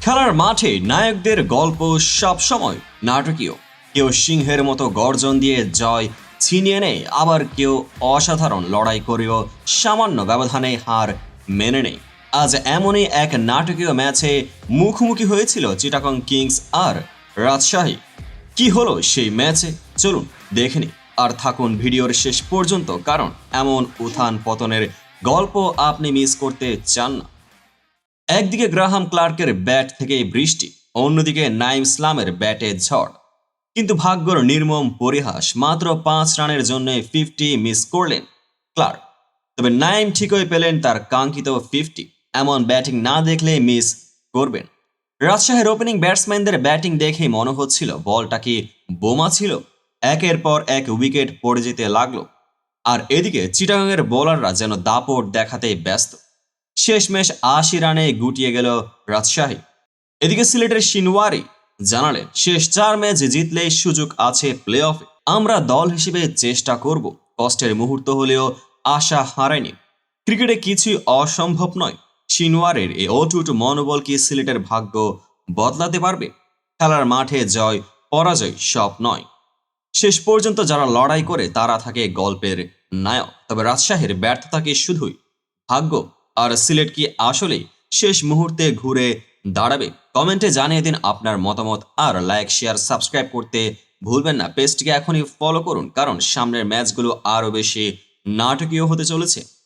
খেলার মাঠে নায়কদের গল্প সবসময় নাটকীয়। কেউ সিংহের মতো গর্জন দিয়ে জয় ছিনিয়ে নেয়, আবার কেউ অসাধারণ লড়াই করেও সামান্য ব্যবধানে হার মেনে নেয়। আজ এমনই এক নাটকীয় ম্যাচে মুখোমুখি হয়েছিল চিটাকং কিংস আর রাজশাহী। কি হলো সেই ম্যাচে? চলুন দেখে নিই। আর থাকুন ভিডিওর শেষ পর্যন্ত, কারণ এমন উত্থান পতনের গল্প আপনি মিস করতে চান না। একদিকে গ্রাহাম ক্লার্কের ব্যাট থেকে বৃষ্টি, অন্যদিকে নাইম ইসলামের ব্যাটে ঝড়। কিন্তু ভাগ্যর নির্মম পরিহাস মাত্র পাঁচ রানের জন্য ফিফটি মিস করলেন ক্লার্ক। তবে নাইম ঠিকই পেলেন তার কাঙ্ক্ষিত ফিফটি এমন ব্যাটিং না দেখলে মিস করবেন। রাজশাহীর ওপেনিং ব্যাটসম্যানদের ব্যাটিং দেখে মনে হচ্ছিল বলটা কি বোমা ছিল? একের পর এক উইকেট পড়ে যেতে লাগল। আর এদিকে চিটাগাংয়ের বোলাররা যেন দাপট দেখাতে ব্যস্ত। শেষমেশ আশি রানে গুটিয়ে গেল রাজশাহী। এদিকে সিলেটের সিনওয়ারি জানালেন শেষ চার ম্যাচ জিতলেই সুযোগ আছে প্লে অফে আমরা দল হিসেবে চেষ্টা করব, কষ্টের মুহূর্ত হলেও আশা হারায়নি। ক্রিকেটে কিছুই অসম্ভব নয় সিনওয়ারের এই অটুট মনোবল কি সিলেটের ভাগ্য বদলাতে পারবে? খেলার মাঠে জয়, পরাজয় সব নয়। শেষ পর্যন্ত যারা লড়াই করে, তারা থাকে গল্পের নায়ক, তবে রাজশাহীর ব্যর্থতা কি শুধুই ভাগ্য? আর সিলেট কি আসলেই শেষ মুহূর্তে ঘুরে দাঁড়াবে? কমেন্টে জানিয়ে দিন আপনার মতামত আর লাইক শেয়ার সাবস্ক্রাইব করতে ভুলবেন না। পেজটিকে এখনই ফলো করুন, কারণ সামনের ম্যাচগুলো আরও বেশি নাটকীয় হতে চলেছে।